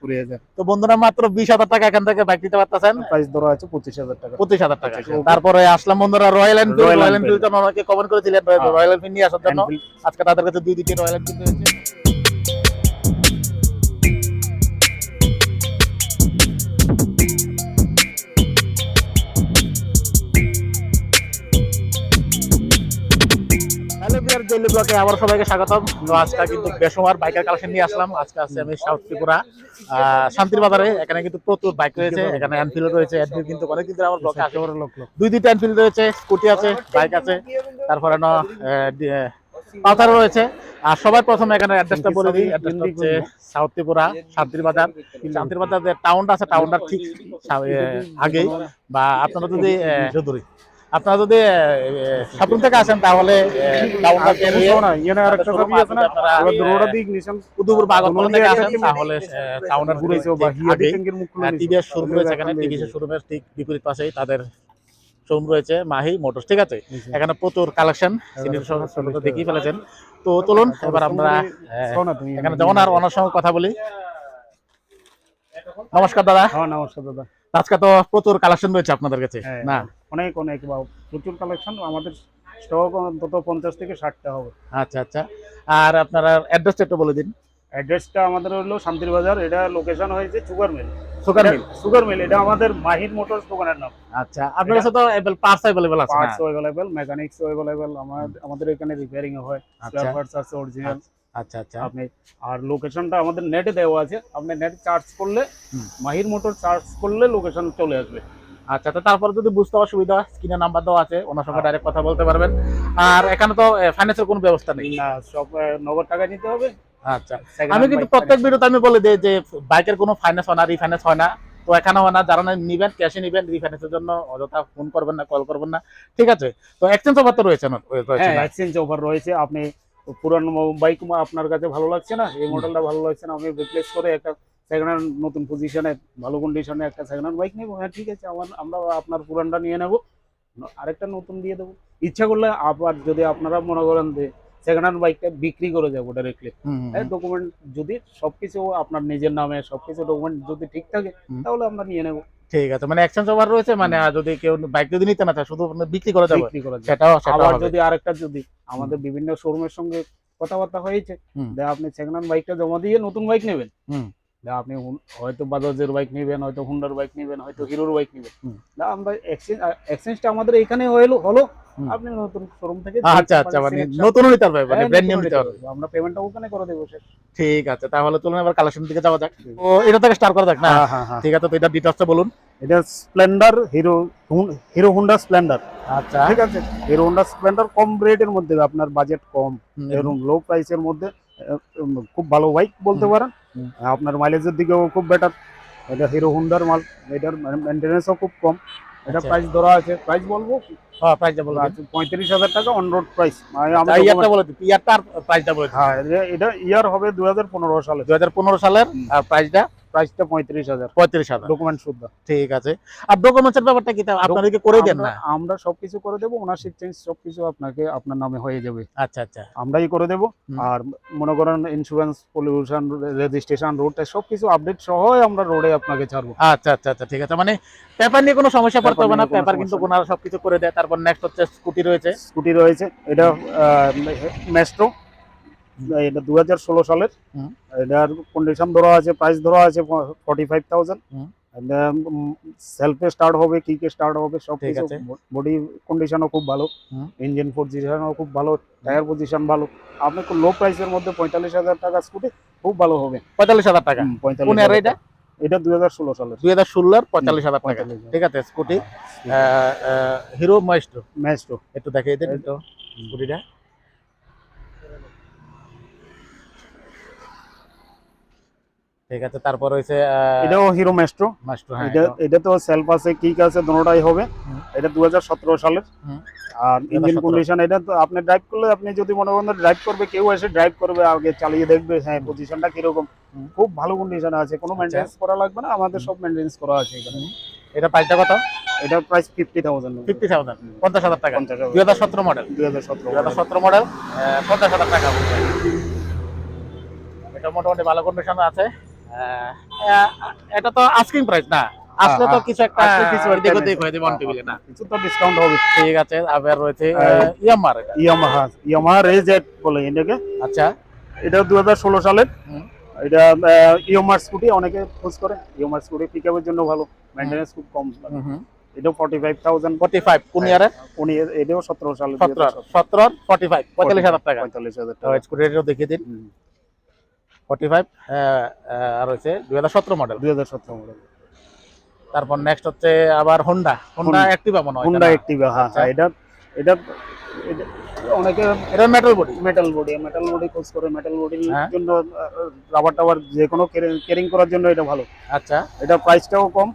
কুড়ি হাজার তো বন্ধুরা মাত্র বিশ হাজার টাকা এখান থেকে বাইক দিতে পারতেছেন? প্রাইস ধরা আছে পঁচিশ হাজার টাকা। পঁচিশ হাজার টাকা। তারপরে আসলাম বন্ধুরা রয়্যাল এনফিল্ড রয়্যাল। এনফিল্ড আমাকে কমেন্ট করেছিলেন। রয়্যাল এনফিল্ড নিয়ে আসার জন্য। আজকে তাদের কাছে দুই দুটি রয়্যাল এনফিল্ড রয়েছে। বিয়ার ডেইলি ব্লগে আবার সবাইকে স্বাগতম। আজকে কিন্তু বেসমার বাইকের কালেকশন নিয়ে আসলাম। আজকে আছে আমি সাউথ ত্রিপুরা। শান্তির বাজারে এখানে কিন্তু প্রচুর বাইক রয়েছে। এখানে রয়েছে। কিন্তু অনেক দিন আমার ব্লগে আসে। দুই দুইটা রয়েছে স্কুটি আছে বাইক আছে। তারপরে পালসার রয়েছে। আর সবার প্রথমে এখানে অ্যাড্রেসটা বলে দিই। অ্যাড্রেসটা হচ্ছে সাউথ ত্রিপুরা শান্তির বাজার। শান্তির বাজার যে টাউনটা আছে টাউনটা ঠিক আগেই। বা আপনারা যদি আপনারা যদি শপিং থেকে আসেন তাহলে হিয়া। শোরুমের ঠিক বিপরীত পাশেই তাদের শোরুম রয়েছে মাহি মোটরস ঠিক আছে? এখানে প্রচুর কালেকশন দেখিয়ে ফেলেছেন। তো চলুন এবার আমরা এখানে যেমন আর ওনার সঙ্গে কথা বলি। নমস্কার দাদা। হ্যাঁ নমস্কার দাদা। আজকে তো প্রচুর কালেকশন রয়েছে আপনাদের কাছে। হ্যাঁ। না? অনেক অনেক বা প্রচুর কালেকশন আমাদের স্টক অন্তত পঞ্চাশ থেকে ষাটটা হবে। আচ্ছা আচ্ছা। আর আপনারা অ্যাড্রেসটা একটু বলে দিন। অ্যাড্রেসটা আমাদের হলো শান্তির বাজার এটা লোকেশন হয়েছে sugar mill sugar mill sugar mill এটা আমাদের মাহির মোটরস দোকানের নাম। আচ্ছা আপনার পার্টস আছে পার্টস মেকানিক্স আমাদের আমাদের এখানে রিপেয়ারিং হয় আচ্ছা। স্পেয়ার পার্টস আছে অরিজিনাল আচ্ছা আচ্ছা আপনি আর লোকেশনটা আমাদের নেটে দেওয়া আছে আপনি নেট চার্জ করলে মাহির মোটর চার্জ করলে লোকেশন চলে আসবে। আচ্ছা তো তারপর যদি বুঝতে অসুবিধা হয় স্ক্রিনে নাম্বার দেওয়া আছে ওনার সঙ্গে ডাইরেক্ট কথা বলতে পারবেন। আর এখানে তো ফাইন্যান্সের কোনো ব্যবস্থা নেই। না সব নগদ টাকা নিতে হবে। আচ্ছা আমি কিন্তু প্রত্যেক ভিডিওতে আমি বলে দিই যে বাইকের কোনো ফাইন্যান্স হয় না রিফাইন্যান্স হয় না। তো এখানে হয় না যারা না নিবেন ক্যাশে নিবেন রিফাইন্যান্সের জন্য অযথা ফোন করবেন না কল করবেন না। ঠিক আছে? তো এক্সচেঞ্জ অফার তো রয়েছে না? এক্সচেঞ্জ অফার রয়েছে। আপনি পুরানো বাইক আপনার কাছে ভালো লাগছে না? এই মডেলটা ভালো লাগছে না? আমি রিপ্লেস করে একটা সেকেন্ড হ্যান্ড নতুন পজিশনে ভালো কন্ডিশনে একটা সেকেন্ড হ্যান্ড বাইক নেব? হ্যাঁ ঠিক আছে আমার আমরা আপনার পুরানটা নিয়ে নেব। আরেকটা নতুন দিয়ে দেবো। ইচ্ছা করলে আবার যদি আপনারা মনে করেন যে সেকেন্ড হ্যান্ড বাইকটা বিক্রি করে যাব ডাইরেক্টলি হ্যাঁ ডকুমেন্ট যদি সবকিছু আপনার নিজের নামে সবকিছু ডকুমেন্ট যদি ঠিক থাকে তাহলে আমরা নিয়ে নেব। ঠিক আছে মানে এক্সচেঞ্জ অফার রয়েছে মানে যদি কেউ বাইক যদি নিতে না চায় শুধু বিক্রি করে যাবে বিক্রি করা সেটাও আবার যদি আরেকটা যদি আমাদের বিভিন্ন শোরুমের সঙ্গে কথাবার্তা হয়েছে যে আপনি সেকেন্ড হ্যান্ড বাইকটা জমা দিয়ে নতুন বাইক নেবেন। আপনি হয়তো বাজাজের বাইক নেবেন হয়তো হুন্ডার বাইক নেবেন হয়তো হিরোর বাইক নেবেন। না আমরা এক্সচেঞ্জ এক্সচেঞ্জটা আমাদের এখানে হলো হলো আপনি নতুন শোরুম থেকে আচ্ছা আচ্ছা মানে নতুন নিতে হবে মানে হ্যাঁ, ব্র্যান্ড নিউ নিতে হবে। আমরা পেমেন্টটা ওখানে করে দেবো ঠিক আছে তাহলে চলুন এবার কালেকশন দিকে যাওয়া যাক। তো এটা থেকে স্টার্ট করা যাক না? হ্যাঁ হ্যাঁ ঠিক আছে তো এটা ডিটেলসটা বলুন। এটা Splendor Hero Hero Honda Splendor আচ্ছা। ঠিক আছে? হিরো হুন্ডা স্প্লেন্ডার কম রেটের মধ্যে আপনার বাজেট কম এরকম লো প্রাইসের মধ্যে। খুব ভালো বাইক বলতে পারেন। আপনার মাইলেজের দিকেও খুব বেটার এটা হিরো হুন্ডার মাল এটার মেনটেন্যান্সও খুব কম। এটা আচ্ছা। প্রাইস ধরা আছে প্রাইস বলব? হ্যাঁ প্রাইসটা আছে পঁয়ত্রিশ হাজার টাকা অন রোড প্রাইস আচ্ছা, ইয়ারটা বলে দিন ইয়ারটা প্রাইসটা বলে হ্যাঁ এটা- ইয়ার হবে দু হাজার পনেরো সালে। দুই হাজার পনেরো সালের আর প্রাইসটা প্রাইসটা পঁয়ত্রিশ হাজার। পঁয়ত্রিশ হাজার। ডকুমেন্ট শুদ্ধ। ঠিক আছে। আর ডকুমেন্টসের ব্যাপারটা কি আপনাদেরকে করে দেন না? আমরা- সবকিছু করে দেবো ওনারশিপ চেঞ্জ সবকিছু আপনাকে আপনার নামে হয়ে যাবে। আচ্ছা আচ্ছা। আমরাই করে দেব। আর মনে করেন ইন্স্যুরেন্স পলিউশন রেজিস্ট্রেশন রোড সবকিছু আপডেট সহ আমরা রোডে আপনাকে ছাড়বো। আচ্ছা আচ্ছা আচ্ছা ঠিক আছে। মানে পেপার নিয়ে কোনো সমস্যা পড়তে হবে না পেপার কিন্তু কোনারা সবকিছু করে দেয়। তারপর নেক্সট হচ্ছে স্কুটি রয়েছে। স্কুটি রয়েছে। এটা মেস্ট্রো এটা দু হাজার ষোলো সালের। এটার কন্ডিশন ধরা আছে প্রাইস ধরা আছে ফর্টি ফাইভ থাউজেন্ড সেলফে স্টার্ট হবে কিকে স্টার্ট হবে সব ঠিক কিছু। আছে। বডি কন্ডিশনও খুব ভালো। ইঞ্জিন পজিশনও খুব ভালো টায়ার পজিশন ভালো। আপনি খুব লো প্রাইসের মধ্যে পঁয়তাল্লিশ হাজার টাকা স্কুটি খুব ভালো হবে। পঁয়তাল্লিশ হাজার টাকা? হুম, 45 কোন এর এটা? এটা দুই হাজার ষোলো সালের। দুই হাজার ষোলোর পঁয়তাল্লিশ হাজার টাকা। ঠিক আছে স্কুটি হিরো মাইস্ট্রো ম্যাস্ট্রো একটু দেখিয়ে দেন স্কুটিটা ঠিক আছে তারপর হয়েছে এটাও হিরো ম্যাস্ট্রো মাস্ট্রো হ্যাঁ এটা এটা তো সেলফ আছে কিক আছে দুটোটাই হবে। এটা দু হাজার সতেরো সালের। আর ইঞ্জিন কন্ডিশন এটা তো আপনি ড্রাইভ করলে আপনি যদি মনে করেন ড্রাইভ করবে কেউ এসে ড্রাইভ করবে আগে চালিয়ে দেখবে হ্যাঁ পজিশনটা কীরকম। হুম। খুব ভালো কন্ডিশন আছে কোনো আচ্ছা। মেনটেন্স করা লাগবে না আমাদের সব মেনটেন্স করা আছে এখানে। এটা প্রাইসটা কত? এটা price fifty thousand fifty thousand পঞ্চাশ হাজার টাকা। পঞ্চাশ দুই হাজার সতেরো মডেল দুই হাজার সতেরো দুই হাজার সতেরো মডেল পঞ্চাশ হাজার টাকা। এটা মোটামুটি ভালো কন্ডিশন আছে। এটা তো আস্কিং প্রাইস না? আসলে তো হ্যাঁ, কিছু একটা কিছু এদিক। ওদিক হয়ে যাবে অন টেবিলে না? কিছু তো ডিসকাউন্ট হবে। ঠিক আছে আবার রয়েছে হ্যাঁ। ইয়ামার এটা। ইয়ামাহা ইয়ামাহা রেজেট বলে এটাকে আচ্ছা। এটা দু হাজার ষোলো সালের এটা ইওমার স্কুটি অনেকে খোঁজ করে। ইওমার স্কুটি পিক আপের জন্য ভালো। মেনটেন্যান্স খুব কম। এটাও forty five thousand forty five কোন ইয়ারে? উনি এটাও সতেরো সালে সতেরো সতেরো ফর্টি ফাইভ পঁয়তাল্লিশ হাজার টাকা। পঁয়তাল্লিশ হাজার তো টাকা স্কুটিটাও দেখিয়ে দিন। ফর্টি ফাইভ আর দুই হাজার সতেরো মডেল দুই হাজার সতেরো মডেল তারপর নেক্সট হচ্ছে আবার হোন্ডা হোন্ডা অ্যাক্টিভা মনে হয় হুন্ডা অ্যাক্টিভা হ্যাঁ আচ্ছা। হ্যাঁ এটা এটা এটা অনেকে এটা metal body metal body metal body খোঁজ করে মেটাল বডির হ্যাঁ। জন্য রাবার টাবার যে কোনো কেরিং করার জন্য এটা ভালো। আচ্ছা। এটা প্রাইসটাও কম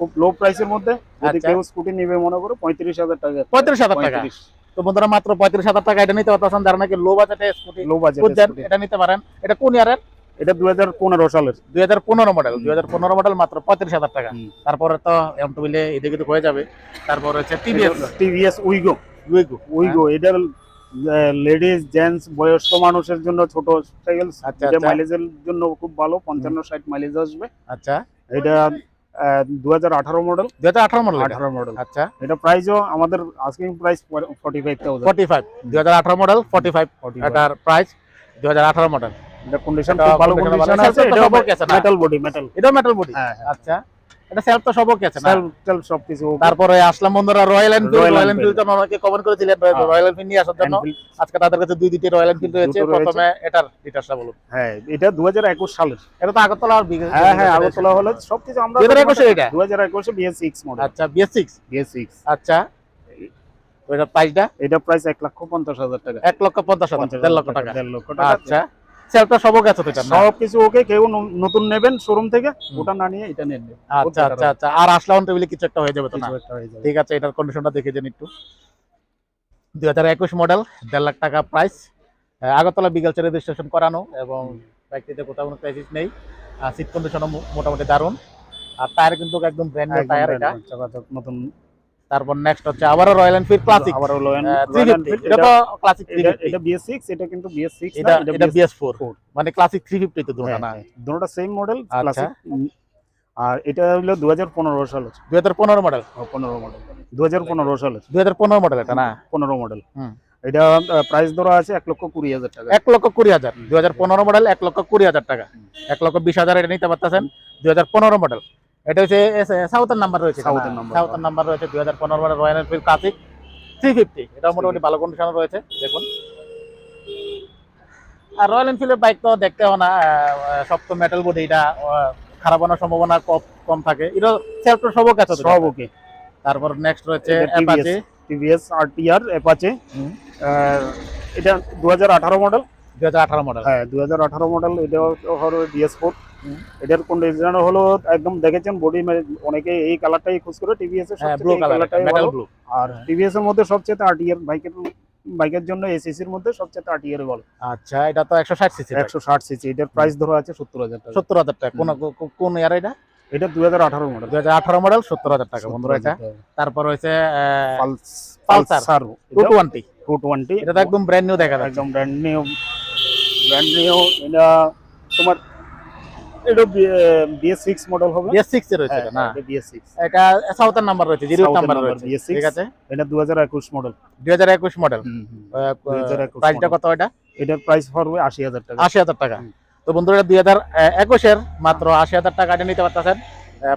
খুব লো প্রাইসের মধ্যে। যদি আচ্ছা। কেউ স্কুটি নিবে মনে করো পঁয়ত্রিশ হাজার টাকা। পঁয়ত্রিশ হাজার টাকা। তো বন্ধুরা মাত্র পঁয়ত্রিশ হাজার টাকা এটা নিতে পারতেছেন যারা নাকি লো বাজেটে স্কুটি লো বাজেট এটা নিতে পারেন। এটা কোন ইয়ারের? এটা দুই হাজার পনেরো সালের। দুই হাজার পনেরো মডেল দুই হাজার পনেরো মডেল মাত্র পঁয়ত্রিশ হাজার টাকা। তারপরে তো এম টুবিলে এদিকে তো হয়ে যাবে। তারপর হচ্ছে টিভিএস টিভিএস উইগো লুইগো উইগো এটার লেডিস জেন্টস বয়স্ক মানুষের জন্য ছোট সাইকেল আচ্ছা, আচ্ছা। মাইলেজের জন্য খুব ভালো পঞ্চান্ন ষাট মাইলেজ আসবে। আচ্ছা। এটা দু হাজার আঠারো মডেল আঠারো মডেল আঠারো মডেল আচ্ছা। এটা প্রাইসও আমাদের asking price forty five thousand forty five দুই হাজার আঠারো মডেল ফর্টি ফাইভ এটার প্রাইস আঠারো মডেল এটা কন্ডিশন এটা ভালো কন্ডিশন আছে এটা? মেটাল বডি মেটাল এটাও মেটাল বডি আচ্ছা। এটা সেলফ তো সবও গেছে না? সেলফ সেলফ সবকিছু তারপরে আসলাম বন্ধুরা রয়্যাল এনফিল্ড রয়্যাল। এনফিল্ড অনেকে কমেন্ট করেছিলেন। রয়্যাল এনফিল্ড নিয়ে আসার জন্য। আজকে তাদের কাছে দুই দুইটি রয়্যাল এনফিল্ড রয়েছে। প্রথমে এটার ডিটেলসটা বলুন। হ্যাঁ এটা দু হাজার একুশ সালের। এটা তো আগরতলা আর হ্যাঁ হ্যাঁ আগরতলা হলে সবকিছু আমরা 2021 এটা? দু হাজার একুশে বিএস সিক্স মডেল আচ্ছা বিএস সিক্স বিএস সিক্স আচ্ছা। তো প্রাইসটা এটা প্রাইস এক লক্ষ পঞ্চাশ হাজার টাকা। এক লক্ষ পঞ্চাশ হাজার পঞ্চাশ দেড় হাজার লক্ষ টাকা। দেড় লক্ষ টাকা। আচ্ছা। সেলফটা গেছে তো এটা? সব কিছু ওকে কেউ নতুন নেবেন শোরুম থেকে ওটা না নিয়ে এটা নেন। আচ্ছা আচ্ছা আচ্ছা। আর আসলে অন টেবিলে কিছু একটা হয়ে যাবে তো না? ঠিক আছে এটার কন্ডিশনটা দেখে যান একটু। মডেল দেড় লাখ টাকা প্রাইস আগরতলা বিগালচার রেজিস্ট্রেশন করানো এবং বাইকটিতে কোথাও কোনো ক্রাইসিস নেই। সিট কন্ডিশনও মোটামুটি দারুণ। আর টায়ার কিন্তু একদম ব্র্যান্ড নিউ টায়ার এটা। নতুন তারপর নেক্সট হচ্ছে আবারও রয়্যাল এনফিল্ড ক্লাসিক আবার হলো থ্রি ফিফটি এটা তো ক্লাসিক থ্রি এটা ফিফটি এটা কিন্তু বিএস সিক্স এটা এটা বিএস মানে ক্লাসিক থ্রি ফিফটি তো দুটো না? দুটোটা সেম মডেল। ক্লাসিক আর এটা হলো দু হাজার পনেরো সালের দুই পনেরো মডেল পনেরো মডেল দু হাজার পনেরো সালের দুই হাজার পনেরো মডেল এটা না? পনেরো মডেল হুম। এটা প্রাইস ধরা আছে এক লক্ষ কুড়ি হাজার টাকা। এক লক্ষ কুড়ি হাজার। দুই হাজার পনেরো মডেল এক লক্ষ কুড়ি হাজার টাকা। এক লক্ষ বিশ হাজার এটা নিতে পারতেছেন। দুই হাজার পনেরো মডেল এটা হচ্ছে সাউথের নাম্বার রয়েছে সাউথের নাম্বার রয়েছে দুই হাজার পনেরো Royal Enfield Classic three fifty এটা মোটামুটি ভালো কন্ডিশন রয়েছে দেখুন। আর রয়্যাল এনফিল্ডের বাইক তো দেখতে হবে না সব তো মেটাল বডি এটা খারাপ হওয়ার সম্ভাবনা কম কম থাকে। এটা সেলফ সবও কাছে সব ওকে। তারপর নেক্সট রয়েছে অ্যাপাচে টিভিএস আরটিআর অ্যাপাচে। এটা দু আঠারো মডেল হাজার মডেল হ্যাঁ দু হাজার আঠারো মডেল এটা হলো ডিএস ফোর এটার কন্ডিশন হলো একদম দেখেছেন বডি অনেকে এই কালারটাই খোঁজ করে টিভিএস এর হ্যাঁ ব্লু কালারটাই ব্লু আর টিভিএস এর মধ্যে সবচেয়ে আরটিআর বাইকের বাইকের জন্য এসিসির মধ্যে সবচেয়ে আরটিআর ভালো। আচ্ছা এটা তো একশো ষাট সিসি একশো ষাট সিসি এটার প্রাইস ধরা আছে সত্তর হাজার টাকা। সত্তর হাজার টাকা। কোন কোন ইয়ার এটা? এটা দু হাজার আঠারো মডেল দুই হাজার আঠারো মডেল সত্তর হাজার টাকা। বন্ধুরা এটা। তারপর হয়েছে পালসার এটা তো একদম ব্র্যান্ড নিউ দেখা যাচ্ছে। একদম ব্র্যান্ড নিউ ব্র্যান্ড নিউ এটা তোমার এটা বিএস সিক্স মডেল হবে? বিএস সিক্স এর রয়েছে না? বিএস সিক্স এটা সাউথের নাম্বার রয়েছে জিরো নাম্বার রয়েছে ঠিক আছে? এটা দু হাজার একুশ মডেল দুই হাজার একুশ মডেল প্রাইসটা কত এটা? এটার প্রাইস পড়বে আশি হাজার টাকা। আশি হাজার টাকা। তো বন্ধুরা দুই হাজার একুশের মাত্র আশি হাজার টাকা এটা নিতে পারতেছেন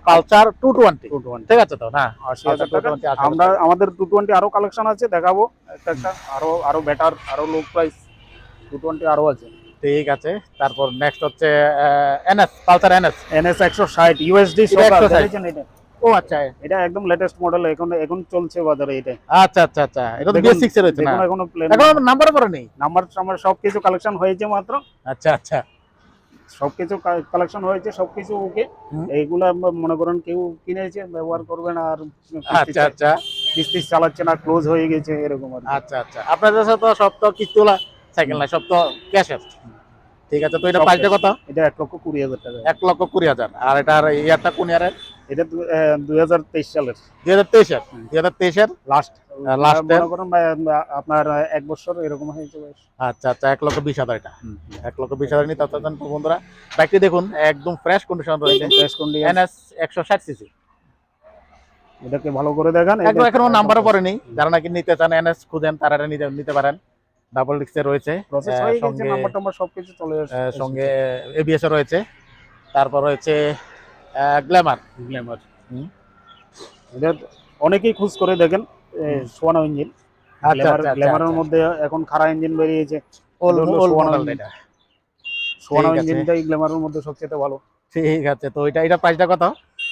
পালসার টু টোয়েন্টি ঠিক আছে তো না? আশি হাজার টাকা। 220 আশি হাজার আমরা আমাদের টু টোয়েন্টি আরও কালেকশন আছে দেখাবো। একটা আরও আরও বেটার আরও লো প্রাইস টু টোয়েন্টি আরও আছে। ঠিক আছে। তারপর নেক্সট হচ্ছে এনএস পালসার এনএস এনএস একশো ষাট ইউএসডি ও আচ্ছা। এটা একদম লেটেস্ট মডেল এখন এখন চলছে বাজারে এটা। আচ্ছা আচ্ছা আচ্ছা। এটা তো দেখুন- বিএস সিক্স এর রয়েছে না? এখনও এখন নাম্বার পরে নেই নাম্বার আমার সবকিছু কালেকশন হয়েছে মাত্র। আচ্ছা আচ্ছা। সবকিছু কালেকশন হয়েছে সবকিছু ওকে। এইগুলা মনে করেন কেউ কিনেছে ব্যবহার করবে না আর আচ্ছা আচ্ছা। কিস্তি চালাচ্ছে না ক্লোজ হয়ে গেছে এরকম আচ্ছা আচ্ছা। আপনাদের তো সব তো কিস্তিওয়ালা সাইকেল না সব তো ঠিক আছে তো এটা প্রাইসটা কত? এটা এক লক্ষ কুড়ি হাজার টাকা। এক লক্ষ কুড়ি হাজার। আর এটার ইয়ারটা কোন ইয়ারের? এটা দুই হাজার তেইশ সালের। দুই হাজার তেইশের দুই হাজার তেইশের লাস্ট আপনার এক বছর এরকম হয়েছে আচ্ছা আচ্ছা এক লক্ষ বিশ হাজার এটা। এক লক্ষ বিশ হাজার নিতে চাচ্ছেন তো বন্ধুরা। বাইকটি দেখুন একদম ফ্রেশ কন্ডিশন রয়েছে। এনএস একশো ষাট সিসি এটাকে ভালো করে দেখান। এখনও নাম্বারও পড়েনি। যারা নাকি নিতে চান এনএস খুঁজেন তারা নিতে নিতে পারেন। ডাবল ডিক্সে রয়েছে সঙ্গে নাম্বার সবকিছু চলে সঙ্গে এবিএস রয়েছে তারপর রয়েছে গ্ল্যামার গ্ল্যামার অনেকেই খোঁজ করে দেখেন সোয়ানো ইঞ্জিন। আচ্ছা আচ্ছা গ্ল্যামারের মধ্যে এখন খারা ইঞ্জিন বেরিয়েছে। সোয়ানো। ইঞ্জিনটাই গ্ল্যামারের মধ্যে সবচেয়ে ভালো। ঠিক আছে তো এটা এটা প্রাইসটা কত?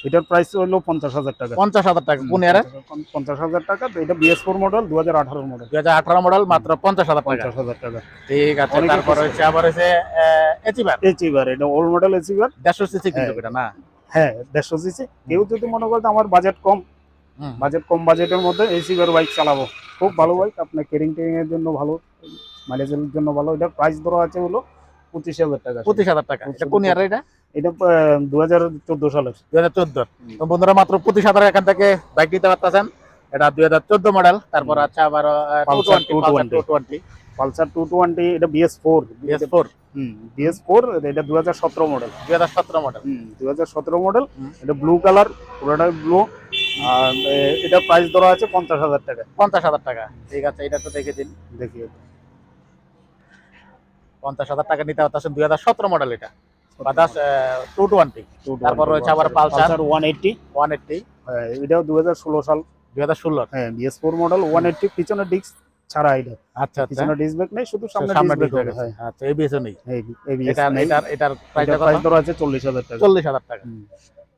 এটার প্রাইস হলো পঞ্চাশ হাজার টাকা। পঞ্চাশ হাজার টাকা পুনিয়ারের পঞ্চাশ হাজার টাকা এটা বিএস ফোর মডেল দু হাজার আঠারো মডেল দুই হাজার আঠারো মডেল মাত্র পঞ্চাশ হাজার পঞ্চাশ হাজার টাকা। ঠিক আছে তারপর হচ্ছে আবার হচ্ছে এচিবার এটা ওল্ড মডেল দেড়শো সিসি কিন্তু হ্যাঁ। এটা না? হ্যাঁ দেড়শো সিসি কেউ যদি মনে করে যে আমার বাজেট কম। বাজেট কম বাজেটের মধ্যে এচিভার বাইক চালাবো। খুব ভালো বাইক আপনার কেরিং টেরিং এর জন্য ভালো মাইলেজের জন্য ভালো। এটার প্রাইস ধরা আছে হলো পঁচিশ হাজার টাকা। পঁচিশ হাজার টাকা। কোন ইয়ার এটা? এটা দু হাজার চোদ্দ সালের। দুই হাজার চোদ্দ বন্ধুরা মাত্র পঁচিশ হাজার এখান থেকে বাইক নিতে পারতেছেন। এটা দুই হাজার চোদ্দ মডেল তারপর আছে আবার Pulsar two twenty 220 two twenty Pulsar two twenty এটা BS four BS four BS four এটা দু হাজার সতেরো মডেল হাজার সতেরো মডেল দু হাজার সতেরো মডেল এটা ব্লু কালার পুরোটা ব্লু আর এটা প্রাইস ধরা আছে পঞ্চাশ হাজার টাকা। পঞ্চাশ হাজার টাকা। ঠিক আছে এটা তো দেখে দিন। দেখি পঞ্চাশ হাজার টাকা নিতে পারতেছেন দুই হাজার সতেরো মডেল এটা। টু টোয়েন্টি তারপর রয়েছে আবার Pulsar। One eighty one eighty এটাও দু হাজার ষোলো সাল। হাজার ষোলো। হ্যাঁ BS four model one eighty পিছনে ডিস্ক ছাড়া এটা। আচ্ছা পিছনে ডিস্ক ব্রেক নেই শুধু সামনে সামনে ডিস্ক ব্রেক ডিসপ্লে হ্যাঁ। আচ্ছা এবিএস নেই। এই ABS এটার প্রাইস ধরা আছে টাকা।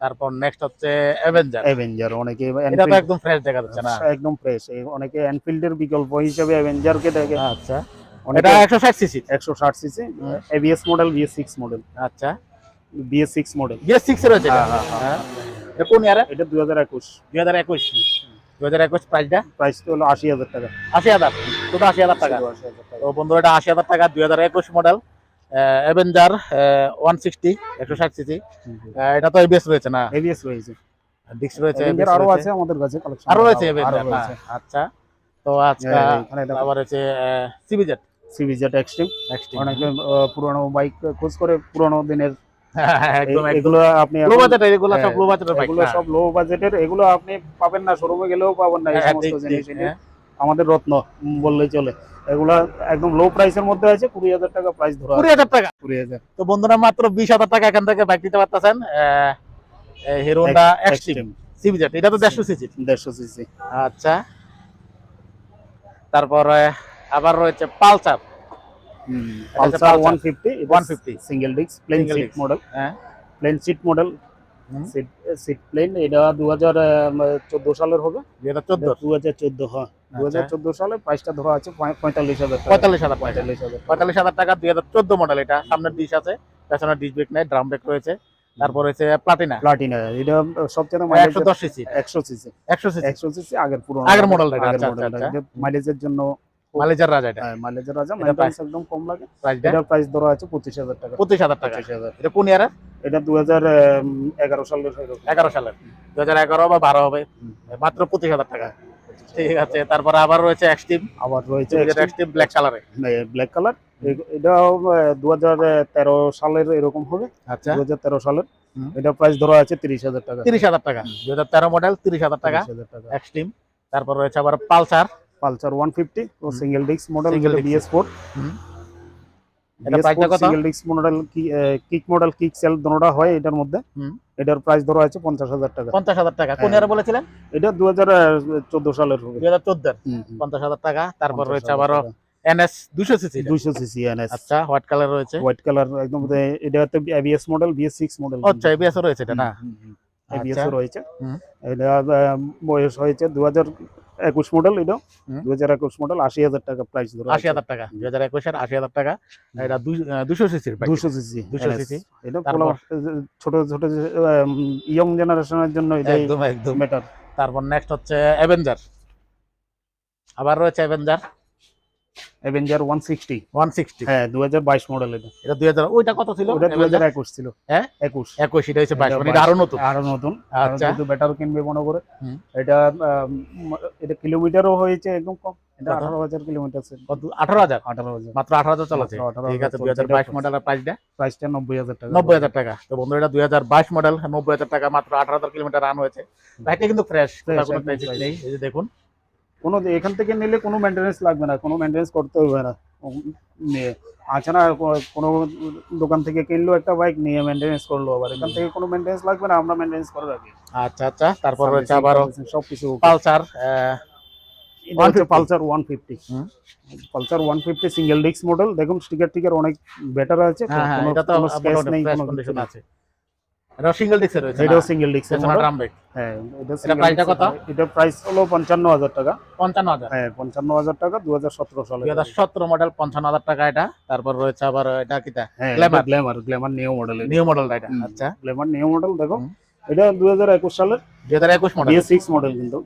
তারপর নেক্সট হচ্ছে অ্যাভেঞ্জার অ্যাভেঞ্জার অনেকে এটা তো একদম ফ্রেশ দেখা যাচ্ছে না। একদম ফ্রেশ অনেকে এনফিল্ডের বিকল্প হিসেবে অ্যাভেঞ্জারকে দেখে। আচ্ছা। এটা একশো ষাট সিসি একশো ষাট সিসি হুম। ABS model BS six model আচ্ছা। BS six model BS six রয়েছে এটা। হ্যাঁ, হ্যাঁ, হ্যাঁ। এটা কোন ইয়ারে এটা দুই হাজার একুশ। দুই হাজার একুশ। দুই হাজার একুশ প্রাইসটা প্রাইস হলো আশি হাজার টাকা। আশি হাজার। আশি হাজার টাকা? শুধু 80,000 টাকা। তো বন্ধুরা এটা আশি হাজার টাকা দুই হাজার একুশ মডেল অ্যাভেঞ্জার ওয়ান সিক্সটি একশো ষাট সিসি হুম, হুম। এটা তো এবিএস রয়েছে না? ABS রয়েছে। ডিস্ক রয়েছে আরও আছে আমাদের কাছে collection আরও? রয়েছে। আচ্ছা। তো আজকে হ্যাঁ, এখানে দেখো। আবার হচ্ছে সিবিজেড সিবিজেট এক্সট্রিম অনেকে পুরোনো বাইক খোঁজ করে পুরোনো দিনের এগুলো আপনি লো এখন- এগুলো সব হ্যাঁ, লো বাজেটের বাইক এগুলো সব লো বাজেটের এগুলো আপনি পাবেন না শোরুমে গেলেও পাবেন না এই হ্যাঁ, সমস্ত জিনিস। আমাদের রত্ন বললেই চলে। এগুলা একদম লো প্রাইসের মধ্যে আছে কুড়ি হাজার টাকা প্রাইস ধরা কুড়ি হাজার টাকা। কুড়ি হাজার। তো বন্ধুরা মাত্র বিশ হাজার টাকা এখান থেকে বাইক নিতে পারতেছেন এক্সট্রিম এটা তো দেড়শো সিসি দেড়শো সিসি আচ্ছা। তারপরে আবার রয়েছে Pulsar. Pulsar. One fifty 150 single disc plain seat model হ্যাঁ। Plain seat model seat seat plain এটা দু হাজার চোদ্দ সালের হবে। দুই হাজার চোদ্দ। দু হাজার চোদ্দ হ্যাঁ। দু হাজার আচ্ছা। চোদ্দ সালে প্রাইসটা ধরা আছে পঁয়- পঁয়তাল্লিশ হাজার টাকা। পঁয়তাল্লিশ হাজার টাকা পঁয়তাল্লিশ হাজার। পঁয়তাল্লিশ হাজার টাকা দুই হাজার চোদ্দ মডেল এটা। সামনের ডিশ আছে পেছনের ডিশ ব্রেক নেই ড্রাম ব্রেক রয়েছে। তারপর রয়েছে প্লাটিনা প্লাটিনা এটা সবচেয়ে একশো দশ সিসি একশো সিসি একশো সিসি একশো সিসি আগের পুরোনো আগের model টা, আগের আচ্ছা, আচ্ছা, মাইলেজের জন্য মালেজার রাজা এটা? হ্যাঁ, মাইলেজের রাজা এটা মেইনটেন্স একদম কম লাগে। এটার প্রাইস ধরা আছে পঁচিশ হাজার টাকা। পঁচিশ হাজার টাকা। পঁচিশ হাজার। এটা কোন ইয়ারের? এটা দু হাজার এগারো সালের এরকম। এগারো সালের। দু হাজার এগারো বা বারো হবে। মাত্র পঁচিশ হাজার টাকা। ঠিক আছে তারপর আবার রয়েছে এক্সট্রিম আবার রয়েছে এক্সট্রিম ব্ল্যাক কালারে ব্ল্যাক কালার এটাও দু হাজার তেরো সালের এরকম হবে। আচ্ছা। দু হাজার তেরো সালের। এটা প্রাইস ধরা আছে তিরিশ হাজার টাকা। তিরিশ হাজার টাকা। দু হাজার তেরো মডেল তিরিশ হাজার টাকা। 30,000 টাকা। এক্সট্রিম তারপর রয়েছে আবার পালসার। পালসার ওয়ান ফিফটি ও single disc model Single disc। হুম। এটা price কত? সিঙ্গেল ডিস্ক মডেল কি কিক মডেল কিক সেল দোনোটা হয় এটার মধ্যে হুম। এটার প্রাইস ধরা আছে পঞ্চাশ হাজার টাকা পঞ্চাশ হাজার টাকা কোন হ্যাঁ। ইয়ারে বলেছিলেন এটা দু হাজার চোদ্দ সালের হবে দুই হাজার চোদ্দের হুম, হুম। পঞ্চাশ হাজার টাকা তারপর রয়েছে আবারও টাকা। এনএস দুশো সিসি দুইশো সিসি এনএস আচ্ছা হোয়াইট কালার রয়েছে হোয়াইট কালার একদম এটা হচ্ছে ABS model BS six model আচ্ছা এবিএস রয়েছে এটা না এবিএস আচ্ছা। রয়েছে। এটা বয়স হয়েছে দু হাজার একুশ মডেল এটা। দু হাজার একুশ মডেল আশি হাজার টাকা প্রাইস ধরে আশি হাজার টাকা দুই হাজার একুশের আশি হাজার টাকা। এটা দুশো সিসির দুশো সিসি দুশো সিসি এটা? ছোট ছোট ইয়ং জেনারেশনের জন্য একদম একদম। বেটার তারপর নেক্সট হচ্ছে অ্যাভেঞ্জার আবার রয়েছে Avenger Avenger one sixty one sixty হ্যাঁ দু হাজার বাইশ মডেল এটা। এটা দুই হাজার ওইটা কত ছিল? ওটা দু হাজার একুশ ছিল। হ্যাঁ? একুশ। একুশ এটা হচ্ছে বাইশ এটা মানে এটা আরও নতুন। আরও নতুন। আচ্ছা। কিন্তু বেটার কিনবে মনে করে। এটা এটা কিলোমিটারও হয়েছে একদম কম। এটা কত? আঠারো হাজার কিলোমিটার কত? আঠারো হাজার? আঠারো হাজার। মাত্র আঠারো হাজার চলেছে। মাত্র 18,000 ঠিক আছে দুই চলছে, হাজার এটা বাইশ চলছে। মডেলের প্রাইসটা প্রাইসটা নব্বই হাজার টাকা। নব্বই হাজার টাকা। তো বন্ধুরা এটা দুই হাজার বাইশ মডেল নব্বই হাজার টাকা মাত্র আঠারো হাজার কিলোমিটার রান হয়েছে। বাইকটা কিন্তু ফ্রেশ কোনো একদম নেই। এই যে দেখুন কোনো এখান থেকে নিলে কোনো মেনটেনেন্স লাগবে না কোনো মেনটেনেন্স করতে হবে না। আছে না কোনো দোকান থেকে কিনলো একটা বাইক নিয়ে মেনটেনেন্স করল আবার এখান থেকে কোনো মেনটেনেন্স লাগবে না আমরা মেনটেনেন্স করে রাখি। আচ্ছা আচ্ছা তারপর রয়েছে আবারও সব কিছু Pulsar Pulsar one fifty. Pulsar one fifty single disc model দেখুন স্টিকার টিকার অনেক বেটার কোনো- নেই কোনো। আছে। এটা সিঙ্গেল ডিস্কের রয়েছে এটাও সিঙ্গেল মডেল ড্রাম ব্রেক হ্যাঁ এটা এটা প্রাইসটা কত? এর- প্রাইস হলো পঞ্চান্ন হাজার টাকা হ্যাঁ টাকা সালে মডেল এটা। তারপর রয়েছে আবার এটা কিটা Glamour Glamour new model new মডেলটা এটা আচ্ছা। গ্ল্যামার নিউ মডেল দেখো। এটা সালের। মডেল সিক্স মডেল কিন্তু।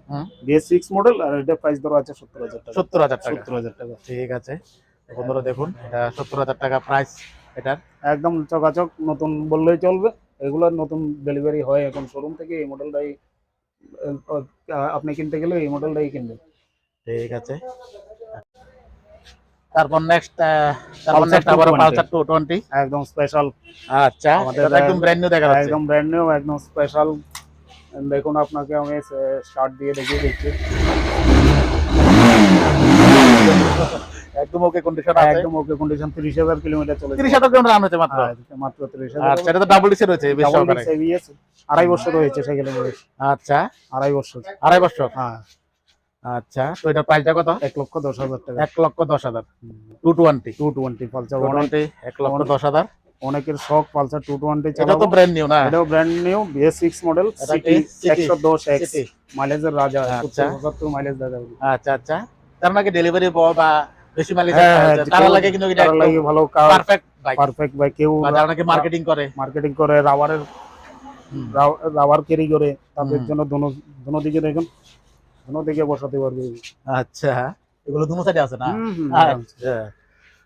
আর এটা প্রাইস ধরো আছে টাকা। ঠিক আছে। বন্ধুরা দেখুন এটা সত্তর হাজার টাকা প্রাইস এটার। একদম চকাচক নতুন বললেই চলবে। এগুলোর নতুন ডেলিভারি হয় এখন শোরুম থেকে এই মডেলটাই আপনি কিনতে গেলে এই মডেলটাই কিনবেন ঠিক আছে। তারপর নেক্সট তারপর নেক্সট আবার পালসার টু টোয়েন্টি একদম স্পেশাল আচ্ছা এটা একদম ব্র্যান্ড নিউ দেখা যাচ্ছে। একদম ব্র্যান্ড নিউ একদম স্পেশাল দেখুন আপনাকে আমি স্টার্ট দিয়ে দেখিয়ে দিচ্ছি। একদম ওকে কন্ডিশন আছে। একদম ওকে কন্ডিশন তিরিশ হাজার কিলোমিটার চলেছে। তিরিশ হাজার কিলোমিটার রান হয়েছে মাত্র? হ্যাঁ, মাত্র তিরিশ হাজার। আচ্ছা এটা তো ডাবল ডিসে রয়েছে বেশ আড়াই বছর হয়েছে সাইকেলের বয়স আচ্ছা। আড়াই বছর। আড়াই বছর? হ্যাঁ। আচ্ছা তো প্রাইসটা কত? এক লক্ষ দশ হাজার টাকা। এক লক্ষ দশ হাজার। Two twenty two twenty Pulsar two twenty এক লক্ষ দশ হাজার। অনেকের শখ পালসার টু টোয়েন্টি এটা তো ব্র্যান্ড নিউ না? এটাও brand new BS six model CT কি? City? একশো দশ এক্স City? মাইলেজের রাজা আচ্ছা। সত্তর মাইলেজ দেখা যাবে আচ্ছা আচ্ছা। তার নাকি ডেলিভারি বয় বা হ্যাঁ, হ্যাঁ, তারা লাগে কিন্তু এটা লাগে ভালো পারফেক্ট বাইক পারফেক্ট বাই কেউ মার্কেটিং করে। মার্কেটিং করে রাবারের রাবার ক্যারি করে তাদের জন্য দোনো দোনো দিকে দেখুন দোনো দিকে বসাতে পারবে। আচ্ছা এগুলো দুনো সাইডে আছে না? হুম, আচ্ছা।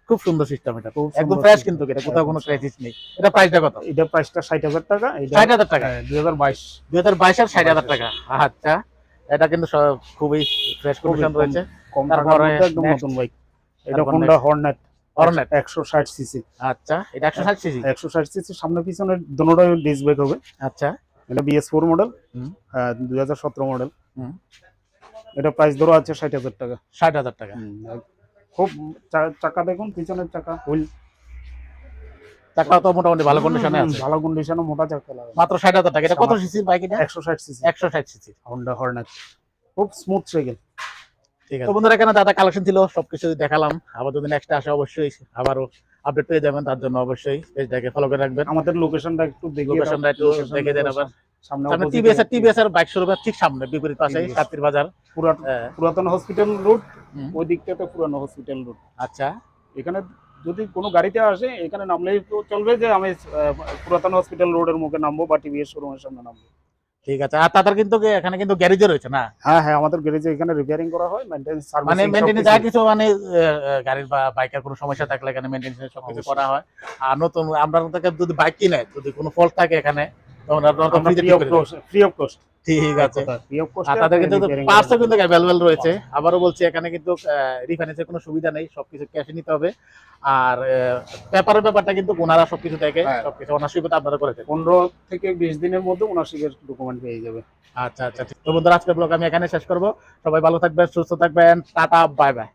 খুব সুন্দর সিস্টেম এটা খুব একদম ফ্রেশ কিন্তু এটা কোথাও কোনো ক্রাইসিস নেই। এটা প্রাইসটা কত? এটা প্রাইসটা ষাট হাজার টাকা এটা ষাট হাজার টাকা? দুই হাজার বাইশ। দুই হাজার বাইশ আর ষাট হাজার টাকা। আচ্ছা এটা কিন্তু খুবই ফ্রেশ কন্ডিশন রয়েছে। কম টাকার মধ্যে একদম নতুন বাইক এটা হোন্ডা হর্নেট। একশো ষাট সিসি আচ্ছা এটা একশো ষাট সিসি একশো ষাট সিসি সামনে পিছনে দুটোটাই ডিস্ক ব্রেক হবে। আচ্ছা। এটা বিএস মডেল হুম। দুই হাজার সতেরো মডেল হুম। এটা প্রাইস ধরো আছে ষাট হাজার টাকা। ষাট হাজার টাকা। খুব চাকা দেখুন পিছনের চাকা হুইল। টাকা তো মোটামুটি ভালো কন্ডিশনে আছে। ভালো কন্ডিশনে মোটা চাকা লাগে। মাত্র টাকা। এটা কত সিসির বাইক এটা? একশো ষাট সিসি একশো ষাট সিসি হন্ডা হর্নেট খুব স্মুথ সাইকেল তো বন্ধুরা এখানে দাদা কালেকশন ছিল? সবকিছু দেখালাম। আবার যদি নেক্সট আসে অবশ্যই আবারও আপডেট পেয়ে যাবেন। তার জন্য অবশ্যই পেজটাকে ফলো করে রাখবেন। আমাদের লোকেশনটা একটু লোকেশনটা একটু দেখে দেন আবার। সামনে টিভিএস এর টিভিএস এর বাইক শোরুমের ঠিক সামনে বিপরীত পাশে TVS বাজার। হ্যাঁ, পুরাতন হসপিটাল রোড। ওই দিকটাতে পুরানো হসপিটাল রোড আচ্ছা। এখানে যদি কোনো গাড়িতে আসে এখানে নামলেই তো চলবে যে আমি পুরাতন হসপিটাল রোডের মুখে নামবো বা টিভিএস শোরুমের সামনে নামবো। ঠিক আছে। আর তাদের কিন্তু এখানে কিন্তু গ্যারেজও রয়েছে না? হ্যাঁ হ্যাঁ আমাদের গ্যারেজে এখানে রিপেয়ারিং করা হয় মেইনটেন্স মানে সার্ভিস যা কিছু মানে গাড়ির বা বাইকের কোনো সমস্যা থাকলে এখানে মেনটেন্স সব কিছু করা হয়। আর নতুন আমরা যদি বাইক কিনে যদি কোনো ফল থাকে এখানে তখন আপনারা তো আমরা free তে free of cost free of cost ঠিক আছে। ফ্রি অফ কস্ট আর তাদের কিন্তু পার্সও কিন্তু অ্যাভেলেবেল রয়েছে। আবারও বলছি এখানে কিন্তু রিফাইন্যান্সের কোনো সুবিধা নেই সবকিছু ক্যাশে নিতে হবে। আর পেপারের ব্যাপারটা কিন্তু ওনারা সবকিছু দেখে হ্যাঁ। সবকিছু অনার্সিপতা আপনারা করে পনেরো থেকে বিশ দিনের মধ্যে ওনারশিপের ডকুমেন্ট পেয়ে যাবে। আচ্ছা আচ্ছা ঠিক। তো বন্ধুরা আজকের ব্লগ আমি এখানে শেষ করব। সবাই ভালো থাকবেন সুস্থ থাকবেন। Tata bye bye